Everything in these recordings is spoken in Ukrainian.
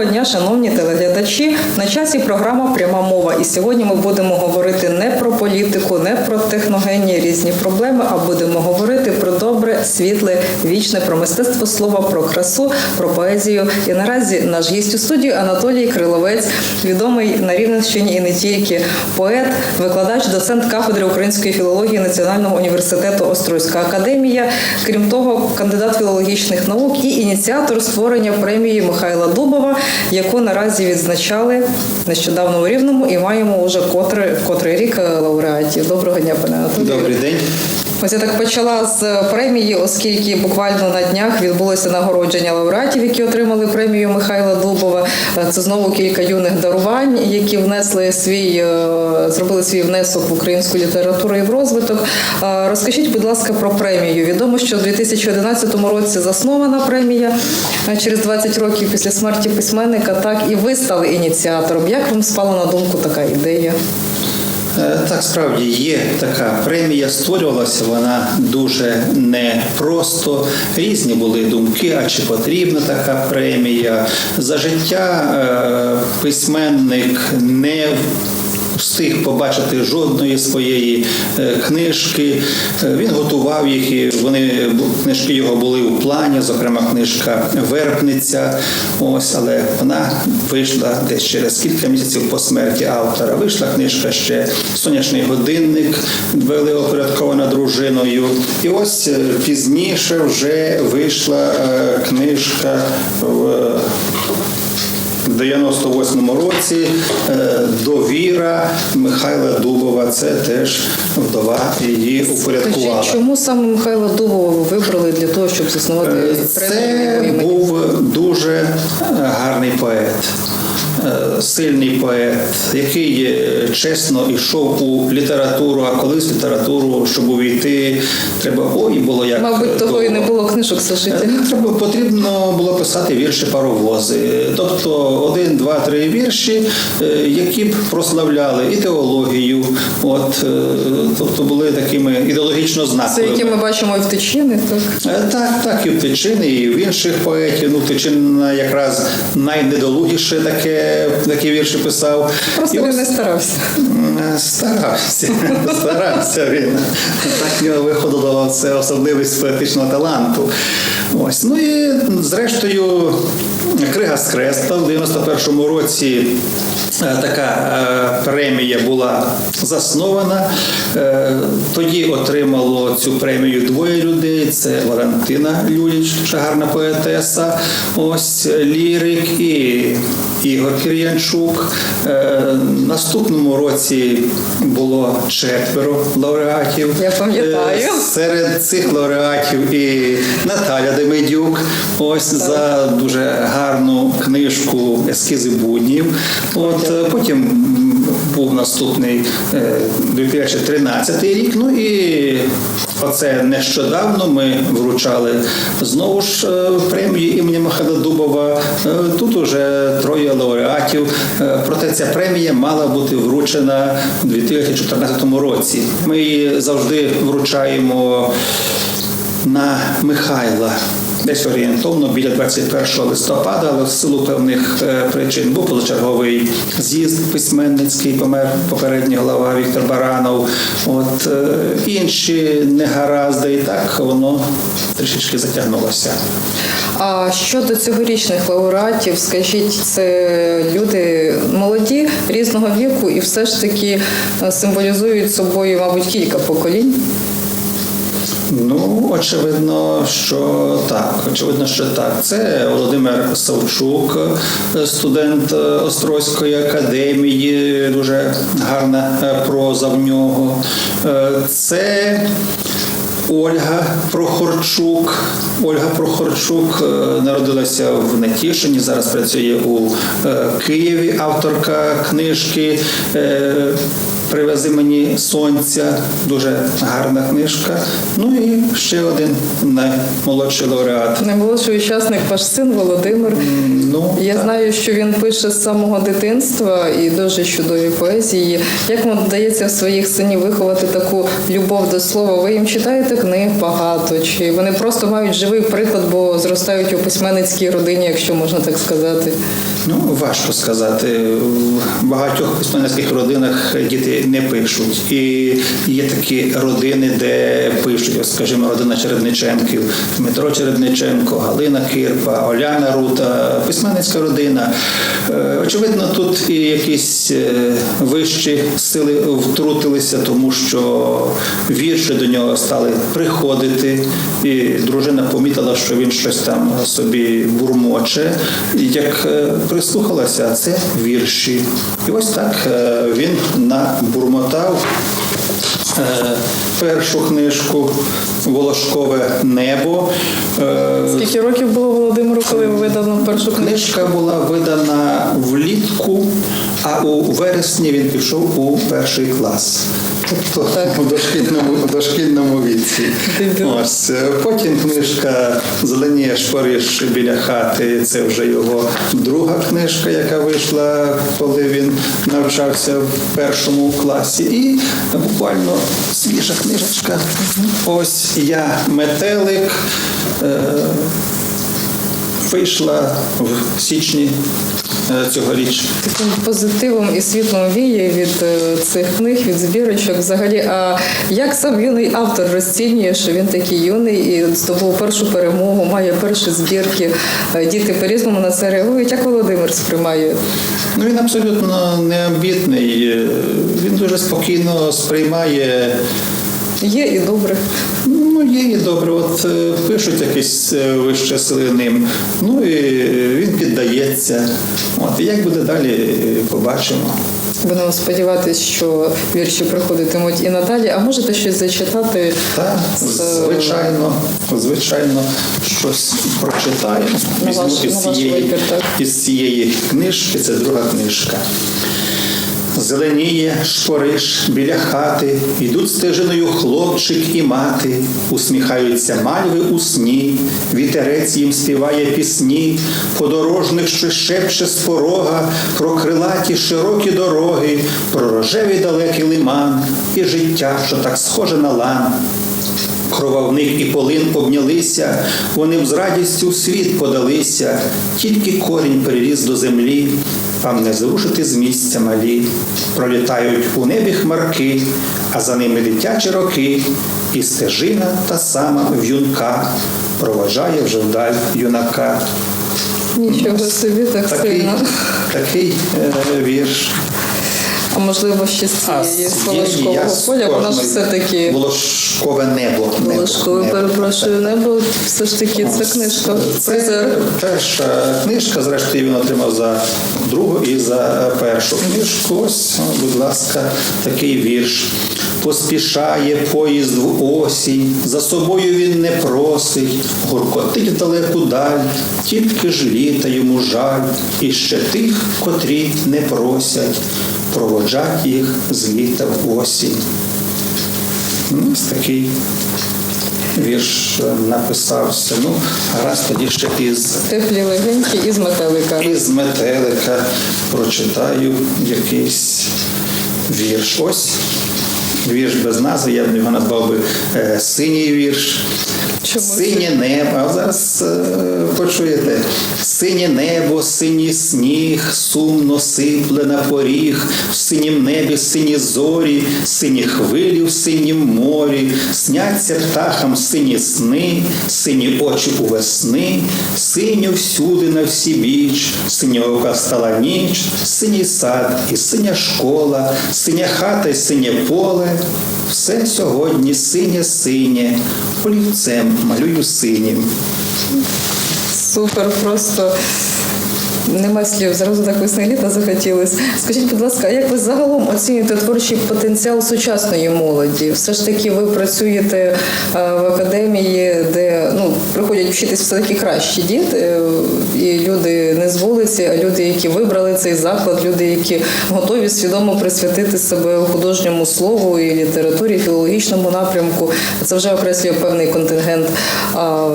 Доброго дня, шановні телеглядачі. На часі програма Пряма мова. І сьогодні ми будемо говорити не про політику, не про техногенні різні проблеми, а будемо говорити про добре, світле, вічне, про мистецтво слова, про красу, про поезію. І наразі наш гість у студії Анатолій Криловець, відомий на Рівненщині і не тільки поет, викладач, доцент кафедри української філології Національного університету Острозька академія. Крім того, кандидат філологічних наук і ініціатор створення премії Михайла Дубова, яку наразі відзначали нещодавно у Рівному і маємо уже котрий, котрий рік е, лауреатів. Доброго дня, пане Анатолію. Добрий день. Ось я так почала з премії, оскільки буквально на днях відбулося нагородження лауреатів, які отримали премію Михайла Дубова. Е, Це знову кілька юних дарувань, які внесли свій е, зробили свій внесок в українську літературу і в розвиток. Е, Розкажіть, будь ласка, про премію. Відомо, що в 2011 році заснована премія е, через 20 років після смерті письменника. Так і ви стали ініціатором. Як вам спала на думку така ідея? Е, Так, справді є така премія, створювалася вона дуже непросто. Різні були думки, а чи потрібна така премія. За життя е, письменник не встиг побачити жодної своєї е, книжки. Е, Він готував їх, і вони книжки його були у плані, зокрема книжка Вербниця. Ось, але вона вийшла десь через кілька місяців по смерті автора. Вийшла книжка ще Сонячний годинник, вели опорядкована дружиною. І ось е, пізніше вже вийшла книжка в. В 98-му році е, довіра Михайла Дубова. Це теж вдова її упорядкувала. Скажіть, чому саме Михайла Дубова вибрали для того, щоб заснувати Е, Це був дуже гарний поет, сильний поет, який е, чесно йшов у літературу, а колись літературу, щоб увійти, треба ой, було як Мабуть, того і не було книжок. Е, Треба потрібно було писати вірші паровози, тобто один, два, три вірші, е, які б прославляли і теологію, от е, тобто були такими ідеологічно Це які ми бачимо і в Тичини, так? Е, Так, так, і в Тичини, і в інших поетів. Ну, Тичина якраз найнедолугіше таке, такі вірші писав. Просто він не старався. Старався, старався він. Так в нього виходило це особливість поетичного таланту. Ось. Ну і зрештою, Крига з Креста в 91-му році е, така е, премія була заснована. Е, Тоді отримало цю премію двоє людей: це Валентина Люліч, дуже гарна поетеса, ось лірик і Ігор Кир'янчук. Е, Наступному році було четверо лауреатів. Я пам'ятаю. Е, Серед цих лауреатів і Наталя Демидюк, ось за дуже гарну книжку Ескізи буднів. От е, потім був наступний е, 2013 рік. Ну і оце нещодавно ми вручали знову ж е, премію імені Михайла Дубова. Е, Тут уже троє лауреатів. Е, Проте ця премія мала бути вручена у 2014 році. Ми її завжди вручаємо на Михайла. Десь орієнтовно біля 21 листопада, але в силу певних е, причин був позачерговий з'їзд письменницький, помер попередній глава Віктор Баранов. От е, інші негаразди, і так воно трішечки затягнулося. А щодо цьогорічних лауреатів, скажіть, це люди молоді різного віку і все ж таки е, символізують собою, мабуть, кілька поколінь. Ну, очевидно, що так. Очевидно, що так. Це Володимир Савчук, студент е, Острозької академії, дуже гарна е, проза в нього. Е, Це Ольга Прохорчук. Ольга Прохорчук народилася в Нетішині, зараз працює у Києві, авторка книжки. Привези мені сонця, дуже гарна книжка. Ну і ще один наймолодший лауреат. Наймолодший учасник ваш син Володимир. Ну, Я так. знаю, що він пише з самого дитинства і дуже чудові поезії. Як вам вдається в своїх синів виховати таку любов до слова? Ви їм читаєте книг багато? Чи вони просто мають живий приклад, бо зростають у письменницькій родині, якщо можна так сказати? Ну, важко сказати. В багатьох письменницьких родинах діти не пишуть. І є такі родини, де пишуть, скажімо, родина Чередниченків, Дмитро Чередниченко, Галина Кирпа, Оляна Рута, письменницька родина. Е, Очевидно, тут і якісь е, вищі сили втрутилися, тому що вірші до нього стали приходити, і дружина помітила, що він щось там собі бурмоче. Як е, прислухалася, це вірші. І ось так він набурмотав е, першу книжку Волошкове небо. Е, Скільки років було Володимиру, коли ви видав першу книжку? Книжка була видана влітку, а у вересні він пішов у перший клас. Тобто Так. у дошкільному, дошкільному віці. Ось. е, Потім книжка Зеленіє шпориш біля хати. Це вже його друга книжка, яка вийшла, коли він навчався в першому класі. І буквально свіжа книжечка. Ось я метелик. Е, вийшла в січні цьогоріч. Таким позитивом і світлом віє від е, цих книг, від збірочок. Взагалі, а як сам юний автор розцінює, що він такий юний і здобув першу перемогу, має перші збірки. Е, Діти по-різному на це реагують. Як Володимир сприймає? Ну він абсолютно неамбітний. е, Він дуже спокійно сприймає. Є і добре. Ну, є і добре, от е, пишуть якісь е, вище сили ним. Ну і він піддається. От і як буде далі, е, побачимо. Будемо сподіватися, що вірші приходитимуть і надалі. А можете щось зачитати? Так, звичайно, звичайно, щось прочитаємо. Візьму із, цієї, із цієї книжки, це друга книжка. Зеленіє шпориш біля хати, йдуть стежиною хлопчик і мати, усміхаються мальви у сні, вітерець їм співає пісні, подорожник, що шепче з порога, про крилаті широкі дороги, про рожевий далекий лиман і життя, що так схоже на лан. Крововник і полин обнялися, вони б з радістю в світ подалися, тільки корінь переріс до землі, вам не зрушити з місця малі. Пролітають у небі хмарки, а за ними дитячі роки, і стежина та сама в'юнка проважає вже вдаль юнака. Нічого собі так Такий, сильно. такий е, вірш. А можливо, ще з цієї з поля, вона ж все-таки Волошкове небо. Волошкове, небо. перепрошую, небо. Все ж таки це книжка. Це перша книжка, зрештою він отримав за другу і за першу книжку. Ось, будь ласка, такий вірш. Поспішає поїзд в осінь, за собою він не просить, гуркотить далеку даль, тільки ж літа йому жаль, і ще тих, котрі не просять, проводжать їх з літа в осінь. Ось такий вірш написався. Ну, гаразд тоді ще із, Теплі легенькі із метелика. із метелика прочитаю якийсь вірш. Ось вірш без назви, я б його назвав би е, синій вірш. Чому Синє небо, а зараз почуєте. Синє небо, синій сніг, сумно сипле на поріг, в синім небі сині зорі, сині хвилі в синім морі, сняться птахам сині сни, сині очі у весни, синьо всюди на всі біч, синьока стала ніч, синій сад і синя школа, синя хата і синє поле. Все сьогодні синє синє, олівцем малюю синім. Супер, просто Нема слів, зразу так весни літа захотілось. Скажіть, будь ласка, а як ви загалом оцінюєте творчий потенціал сучасної молоді? Все ж таки, ви працюєте е, в академії, де ну приходять вчитись все таки кращі діти, е, і люди не з вулиці, а люди, які вибрали цей заклад, люди, які готові свідомо присвятити себе художньому слову і літературі, філологічному напрямку. Це вже окреслює певний контингент.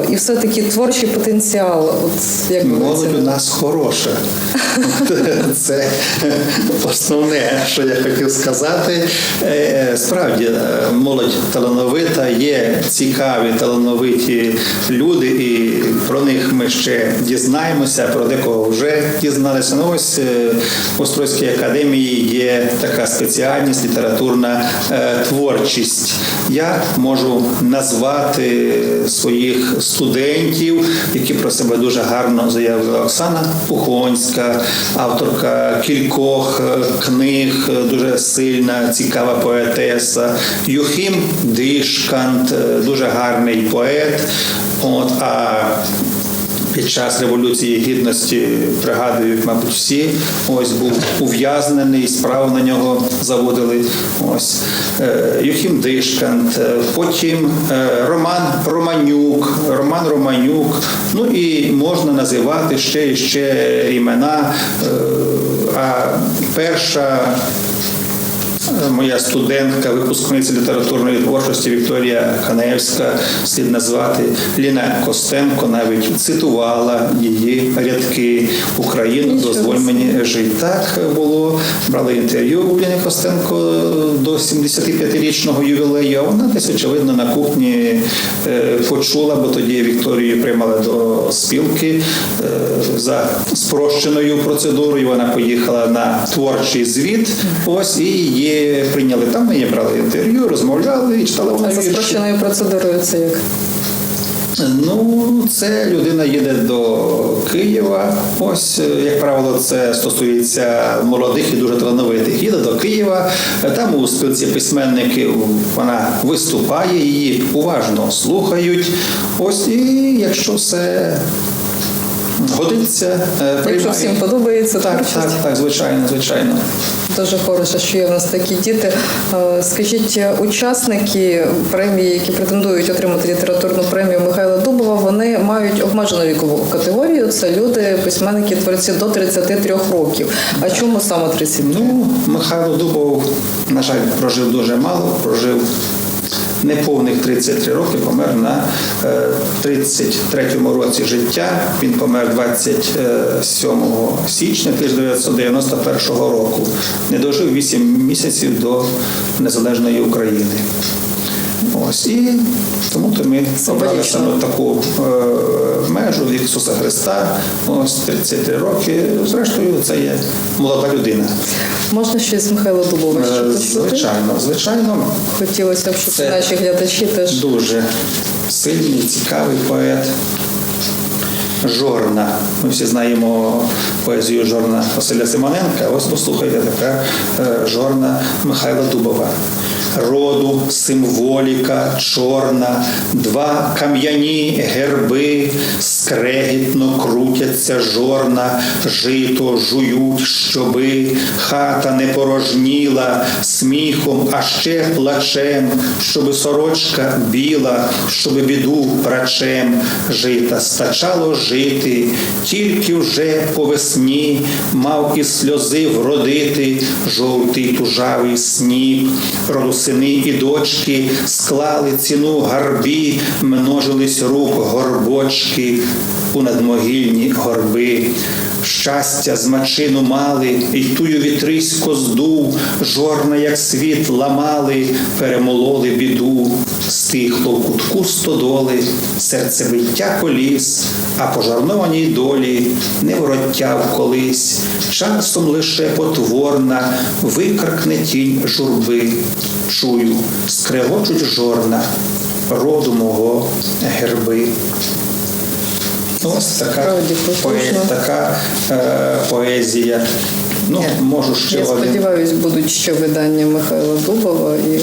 І все таки творчий потенціал. От як Молодь у нас хороша. Це основне, що я хотів сказати. Е, Справді, молодь талановита, є цікаві, талановиті люди, і про них ми ще дізнаємося, про декого вже дізналися. Ну ось е, в Острозькій академії є така спеціальність літературна е, творчість. Я можу назвати своїх студентів, які про себе дуже гарно заявила Оксана Пухонська, авторка кількох е, книг, е, дуже сильна, цікава поетеса. Юхім Дишкант, е, дуже гарний поет. От, а під час революції гідності пригадують, мабуть, всі. Ось був ув'язнений, справу на нього заводили. Ось Е, Юхім Дишкант, е, потім е, Роман Романюк, Роман Романюк. Ну і можна називати ще і ще імена. Е, А перша Е, Моя студентка, випускниця літературної творчості Вікторія Каневська, слід назвати Ліна Костенко, навіть цитувала її рядки Україну, дозволь мені жити. Так було. Брали інтерв'ю у Ліни Костенко до 75-річного ювілею. а Вона десь, очевидно, на кухні е, почула, бо тоді Вікторію приймали до спілки е, за спрощеною процедурою. Вона поїхала на творчий звіт. Ось і прийняли там. Ми її брали інтерв'ю, розмовляли і читала вона А за спрощеною процедурою це як? Ну, це людина їде до Києва. Ось, е, як правило, це стосується молодих і дуже талановитих. Їде до Києва, там у спілці письменників вона виступає, її уважно слухають. Ось, і якщо все годиться, е, Якщо всім подобається Так, творчість. так, так, звичайно, звичайно. Дуже хороше, що є в нас такі діти. Е, Скажіть, учасники премії, які претендують отримати літературну премію Михайла Дубова, вони мають обмежену вікову категорію. Це люди, письменники, творці до 33 років. А чому саме 33? Ну, Михайло Дубов, на жаль, прожив дуже мало, прожив неповних 33 роки, помер на е, 33-му році життя. Він помер 27 січня 1991 року. Не дожив 8 місяців до незалежної України. Ось і тому то ми обрали саме таку е, межу від Ісуса Христа. Ось 33 роки. Зрештою, це є молода людина. Можна щось з Михайла Дубова ще Е. Звичайно, звичайно, Хотілося б, щоб Це- наші глядачі теж дуже сильний, цікавий поет. Жорна. Ми всі знаємо поезію Жорна Василя Симоненка. Ось послухайте така е, жорна Михайла Дубова. Роду, символіка, чорна, два кам'яні герби, скрегітно крутяться жорна, жито жують щоби, хата не порожніла сміхом, а ще плачем, щоби сорочка біла, щоби біду прачем, жита стачало жити, тільки вже по весні мав і сльози вродити, жовтий тужавий сніп, роду сини і дочки склали ціну гарбі, множились рук горбочки у надмогильні горби. Щастя з мачину мали, і тую вітрисько здув, жорна, як світ ламали, перемололи біду, стихло в кутку стодоли, серцебиття коліс, а пожарнованій долі не вроття колись, часом лише потворна, викрикне тінь журби. Чую, скрегочуть жорна, роду мого герби. Ось така, Справді, така е, поезія. Ну, можу ще Я один. сподіваюся, будуть ще видання Михайла Дубова і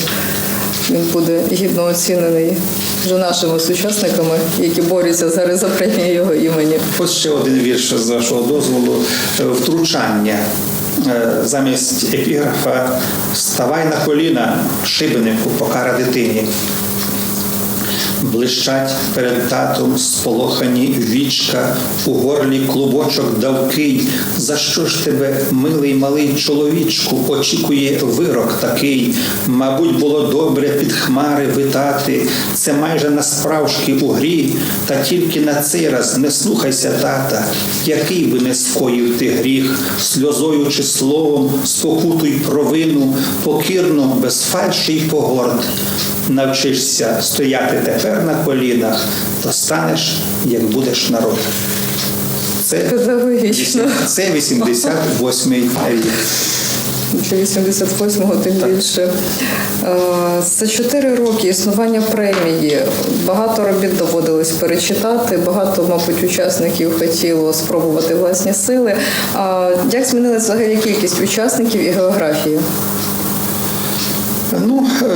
він буде гідно оцінений вже нашими сучасниками, які борються зараз за премію його імені. Ось ще один вірш з вашого дозволу Е, втручання. Е, Замість епіграфа Ставай на коліна, шибенику, покара дитині. Блищать перед татом сполохані вічка, у горлі клубочок давкий. За що ж тебе, милий малий чоловічку, очікує вирок такий? Мабуть, було добре під хмари витати. Це майже насправжки у грі, та тільки на цей раз не слухайся тата, який би не скоїв ти гріх, сльозою чи словом спокутуй провину, покірно, без фальші й погорд навчишся стояти тепер на колінах, то станеш, як будеш народ. Це, Педагогічно. це 88-й рік. Чи 88-го, тим більше. Е, За чотири роки існування премії багато робіт доводилось перечитати. Багато, мабуть, учасників хотіло спробувати власні сили. А як змінилася взагалі кількість учасників і географії? Ну, е,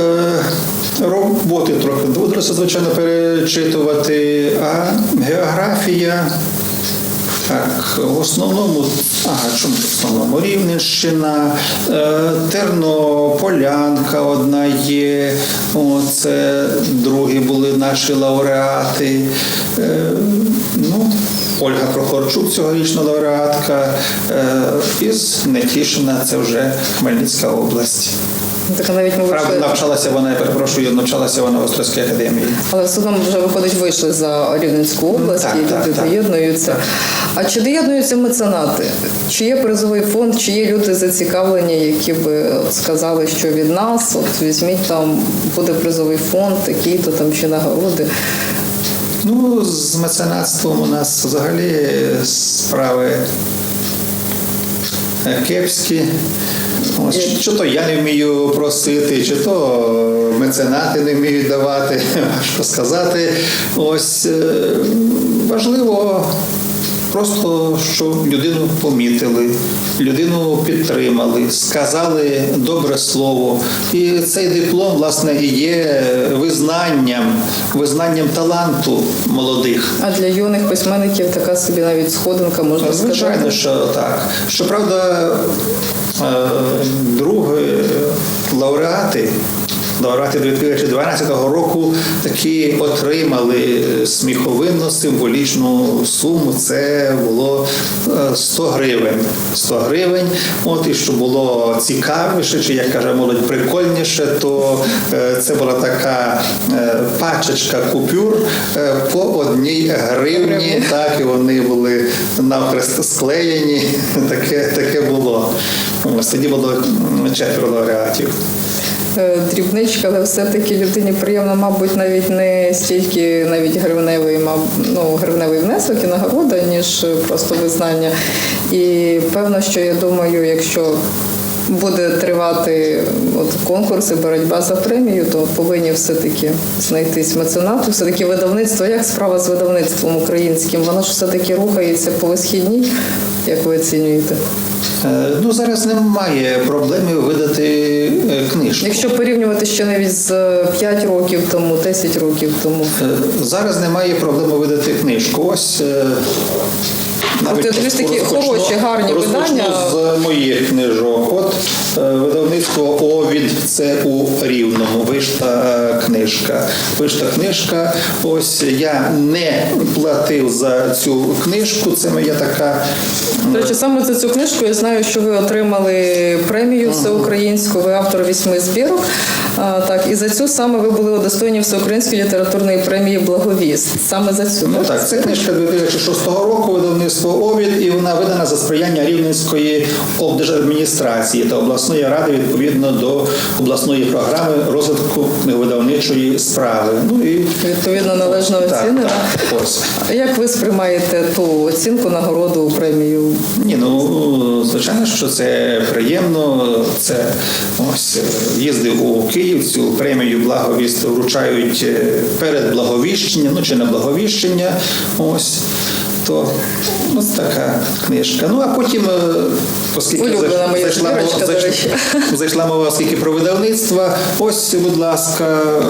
роботи трохи доводилося, звичайно, перечитувати, а географія. Так, в основному, ага, чому в основному Рівненщина, е, Тернополянка одна є, це другі були наші лауреати. Е, ну, Ольга Прохорчук, цьогорічна лауреатка, е, із Нетішина, це вже Хмельницька область. Так навіть ми Правда, навчалася вона, я перепрошую, навчалася вона в Острозькій академії. але одно вже виходить, вийшли за Рівненську область, Так, і так, люди так. доєднуються. А чи доєднуються меценати? Чи є призовий фонд, чи є люди зацікавлені, які би сказали, що від нас, от візьміть там, буде призовий фонд, такий-то там чи нагороди. Ну, з меценатством у нас взагалі справи кепські. Ось, чи, чи то я не вмію просити, чи то меценати не вміють давати, що сказати. Ось е, важливо просто, щоб людину помітили, людину підтримали, сказали добре слово. І цей диплом, власне, і є визнанням, визнанням таланту молодих. А для юних письменників така собі навіть сходинка можна Звичайно, сказати. що так. Щоправда, е, другі лауреати. Лауреати 2012 року такі отримали сміховинну символічну суму. Це було е, 100 гривень. 100 гривень. От і що було цікавіше, чи як каже молодь, прикольніше, то е, це була така е, пачечка купюр е, по одній гривні. Так, і вони були навхрест склеєні. Таке, таке було. Ось тоді було четверо лауреатів. Е, Дрібничка, але все-таки людині приємно, мабуть, навіть не стільки навіть гривневий, ну, гривневий внесок і нагорода, ніж просто визнання. І певно, що я думаю, якщо буде тривати от конкурси, боротьба за премію, то повинні все-таки знайтись меценату, все-таки видавництво. Як справа з видавництвом українським? Воно ж все-таки рухається по висхідній, як ви оцінюєте? Е, Ну, зараз немає проблеми видати е, книжку. Якщо порівнювати ще навіть з 5 років тому, 10 років тому. Е, Зараз немає проблеми видати книжку. Ось е, навіть дивлюсь, такі хороші, гарні розпочну видання. з моїх книжок. От е, видавництво Овід, це у Рівному. Вишта е, книжка. Вишта книжка. Ось я не платив за цю книжку. Це моя така. До речі, саме за цю книжку я знаю, що ви отримали премію всеукраїнську, ви автор вісьми збірок. А, так, і за цю саме ви були удостоєні всеукраїнської літературної премії Благовіст. Саме за цю. Ну так, це книжка 2006 року, видавництво Овід, і вона видана за сприяння Рівненської облдержадміністрації та обласної ради відповідно до обласної програми розвитку книговидавничої справи. Ну і Відповідно, належно оцінена. Як ви сприймаєте ту оцінку, нагороду, премію? Ні, ну звичайно, що це приємно. Це ось їздив у Київ, цю премію благовіст вручають е, перед благовіщенням, ну чи на благовіщення. Ось То ось така книжка. Ну а потім, е, оскільки зайшла, моя зайшла, мова- до речі. зайшла мова оскільки про видавництва, ось, будь ласка, е,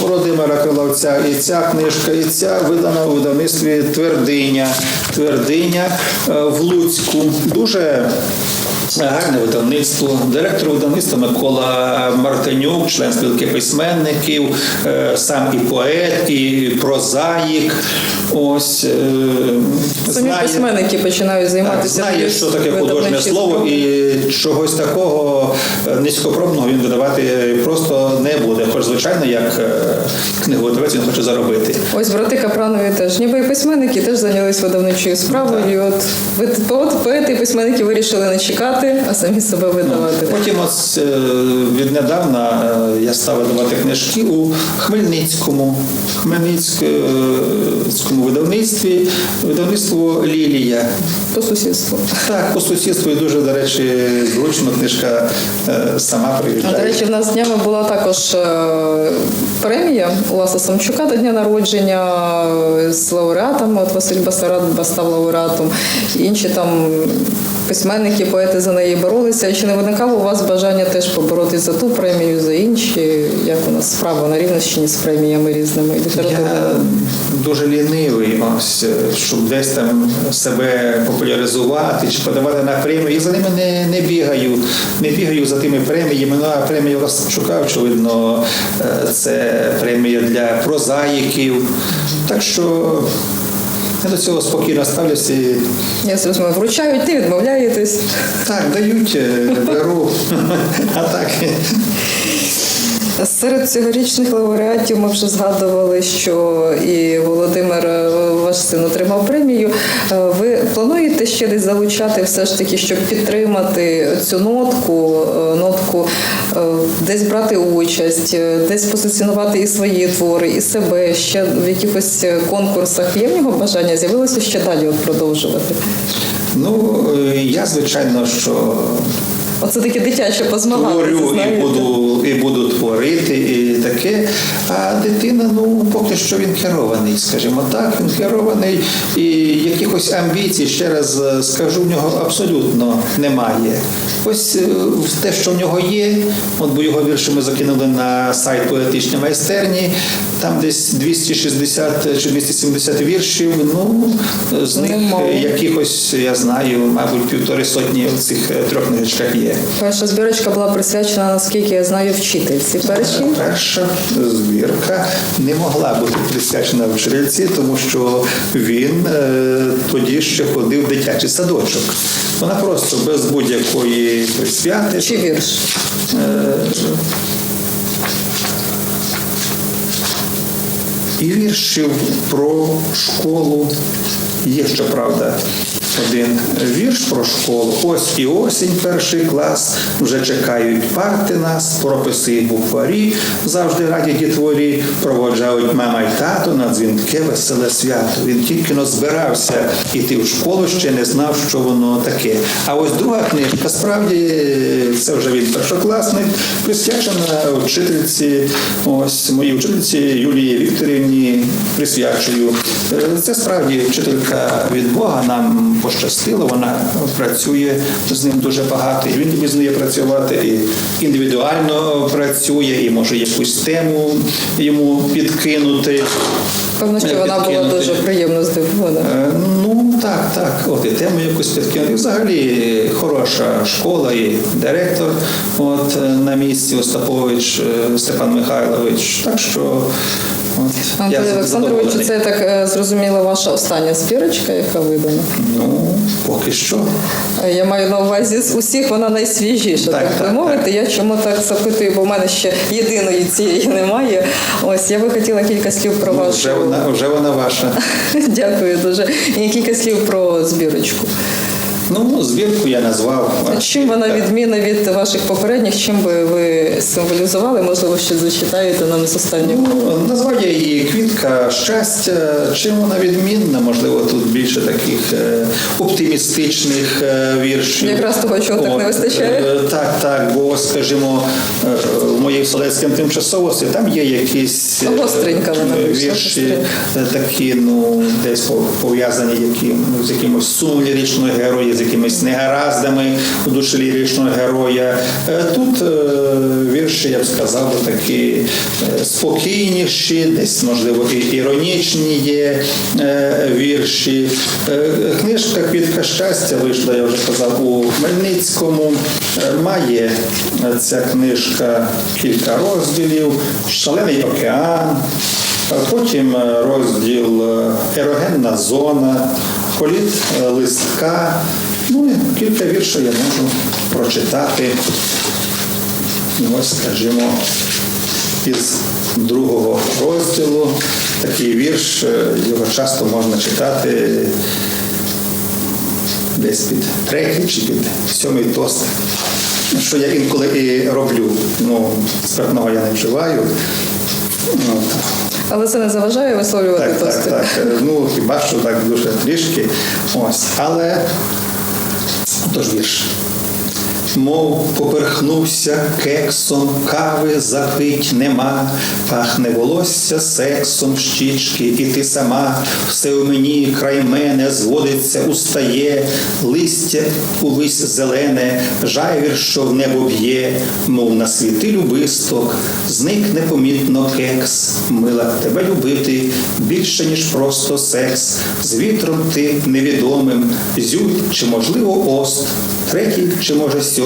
Володимира Криловця, і ця книжка, і ця видана у видавництві Твердиня. Твердиня е, в Луцьку. Дуже Гарне видавництво, директор видавництва Микола Мартинюк, член спілки письменників, е, сам і поет, і прозаїк. Ось е, Самі письменники починають так, займатися. знає, що таке художнє слово, і чогось такого е, низькопробного він видавати просто не буде. Хоч, звичайно, як книговидавець він хоче заробити. Ось брати Капранові теж, ніби і письменники теж зайнялись видавничою справою. І От, ви- от поети і письменники вирішили не чекати, а самі себе видавати. Потім ось е, віднедавна е, я став видавати книжки у Хмельницькому, Хмельницькому видавництві, видавництво Лілія. По сусідству. Так, по сусідству і дуже, до речі, зручно книжка е, сама приїжджає. До речі, в нас днями була також е, премія Ласа Самчука до дня народження е, з лауреатами. От Василь Басарат став лауреатом. Інші там письменники, поети за неї боролися. Чи не виникало у вас бажання теж поборотись за ту премію, за інші? Як у нас справа на Рівненщині з преміями різними? Я дуже лінивий, ось, щоб десь там себе популяризувати чи подавати на премії. Я за ними не, не бігаю. Не бігаю за тими преміями. Ну, а премія Ростчука, очевидно, е, це премія для прозаїків. Так що я до цього спокійно ставлюся. і Я зрозуміла, вручають, не відмовляєтесь. Так, дають, е, беру. А так. Серед цьогорічних лауреатів ми вже згадували, що і Володимир, е, ваш син, отримав премію. Е, Ви плануєте ще десь залучати все ж таки, щоб підтримати цю нотку, нотку десь брати участь, е, десь позиціонувати і свої твори, і себе ще в якихось е, конкурсах. Є в нього бажання? З'явилося ще далі от продовжувати. Ну, е, я, звичайно, що Оце таке дитяче позмагання. творю і буду, і буду творити, і таке. А дитина, ну поки що він керований, скажімо так, він керований, і якихось амбіцій, ще раз е, скажу, в нього абсолютно немає. Ось е, те, що в нього є, от бо його вірші ми закинули на сайт поетичні майстерні, там десь 260 чи 270 віршів. Ну з них Немало. е, якихось я знаю, мабуть, півтори сотні в цих трьох книжечках є. Перша збірочка була присвячена, наскільки я знаю, вчительці першій. Перша збірка не могла бути присвячена вчительці, тому що він тоді ще ходив в дитячий садочок. Вона просто без будь-якої присвяти. Чи вірш? І віршів про школу є, щоправда, один вірш про школу. Ось і осінь, перший клас, вже чекають парти нас, прописи букварі, завжди раді дітворі, проводжають мама й тато на дзвінке веселе свято. Він тільки но збирався іти в школу, ще не знав, що воно таке. А ось друга книжка, справді, це вже він першокласник, присвячена вчительці, ось моїй вчительці Юлії Вікторівні присвячую. Це справді вчителька від Бога нам пощастило, вона працює з ним дуже багато. І він з нею працювати, і індивідуально працює, і може якусь тему йому підкинути. Певно, що вона була дуже приємно здивована. Е, Ну так, так. От і тему якусь підкинути. Взагалі хороша школа і директор от е, на місці Остапович е, Степан Михайлович. Так що от, Антон Олександрович, задоволений. це так е, зрозуміла ваша остання збірочка, яка видана. Ну, поки що. Е, Я маю на увазі з усіх вона найсвіжіша, Так, так, би так, мовити. Я чому так запитую, бо в мене ще єдиної цієї немає. Ось я би хотіла кілька слів про Ну, вашу. вже, вона, вже вона ваша. Дякую дуже. І кілька слів про збірочку. Ну, збірку я назвав. Чим вона відмінна від ваших попередніх? Чим би ви символізували? Можливо, ще зачитаєте нам з останнього. Ну, назвав я її квітка щастя. Чим вона відмінна? Можливо, тут більше таких е, оптимістичних е, віршів. Якраз того, чого так не вистачає? е, Так, так, бо, скажімо, в моїй солецькій тимчасовості там є якісь Гостренька вона вірші такі, ну, десь пов'язані які, ну, з якимось героя, з якимись негараздами у душі ліричного героя. Е, Тут е, вірші, я б сказав, такі е, спокійніші, десь, можливо, і іронічні є вірші. Книжка Квітка щастя вийшла, я вже казав, у Хмельницькому. Має ця книжка кілька розділів, Шалений океан. Потім розділ ерогенна зона, політ листка. Ну і кілька віршів я можу прочитати. Ну, Ось, скажімо, із другого розділу такий вірш, е, його часто можна читати десь під третій чи під сьомий тост. Що я інколи і роблю. Ну, спиртного я не вживаю. От. Але це не заважає висловлювати Так, так, тости. так. Е, Ну, хіба що так дуже трішки. Ось. Але тож вірш. Мов поперхнувся кексом, кави запить нема, пахне волосся сексом, щічки, і ти сама, все у мені край мене зводиться, устає, листя увесь зелене, жайвір, що в небо б'є, мов на світи любисток, зник непомітно кекс, мила тебе любити більше, ніж просто секс, з вітром ти невідомим, зюй чи можливо ост, третій чи може сьомий,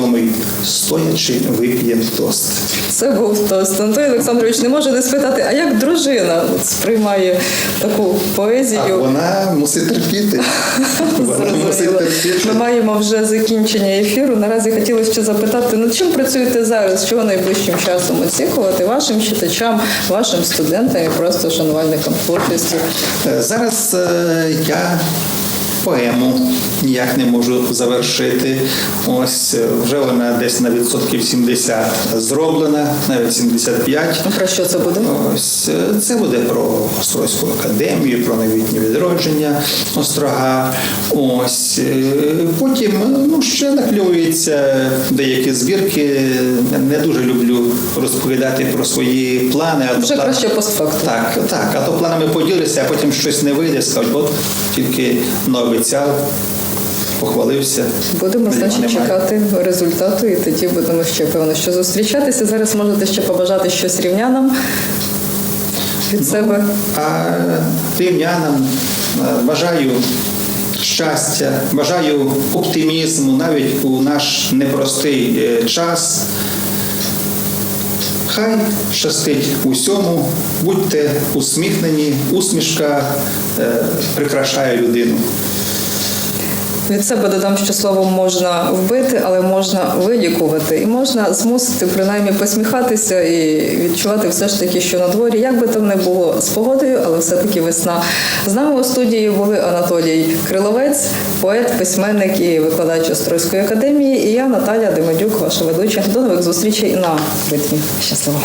стоячи вип'єм тост. Це був тост. Антон Олександрович не може не спитати, а як дружина сприймає таку А поезію? вона мусить терпіти. Вона мусить терпіти. Ми маємо вже закінчення ефіру. Наразі хотілося ще запитати, над чим працюєте зараз? Чого найближчим часом оцікувати вашим читачам, вашим студентам і просто шанувальникам творчості? Е, Зараз е, я поему ніяк не можу завершити. Ось е, вже вона десь на відсотків 70 зроблена, навіть 75. Ну, Про що це буде? Ось е, це буде про Острозьку академію, про новітнє відродження острога. Ось е, потім ну ще наклюються деякі збірки. Не дуже люблю розповідати про свої плани. а то Вже план- краще постфактум. Так, так. А то планами поділися, а потім щось не вийде, скажуть, от тільки наобіцяв, похвалився. Будемо, значить, чекати результату, і тоді будемо ще певно, що зустрічатися. Зараз можете ще побажати щось рівнянам від себе. А рівнянам е, бажаю щастя, бажаю оптимізму навіть у наш непростий е, час. Хай щастить усьому, будьте усміхнені, усмішка е, прикрашає людину. Від себе додам, що словом можна вбити, але можна вилікувати. І можна змусити принаймні посміхатися і відчувати все ж таки, що на дворі, як би там не було з погодою, але все-таки весна. З нами у студії були Анатолій Криловець, поет, письменник і викладач Острозької академії, і я Наталя Демедюк, ваша ведуча. До нових зустрічей на ритмі. Щасливо!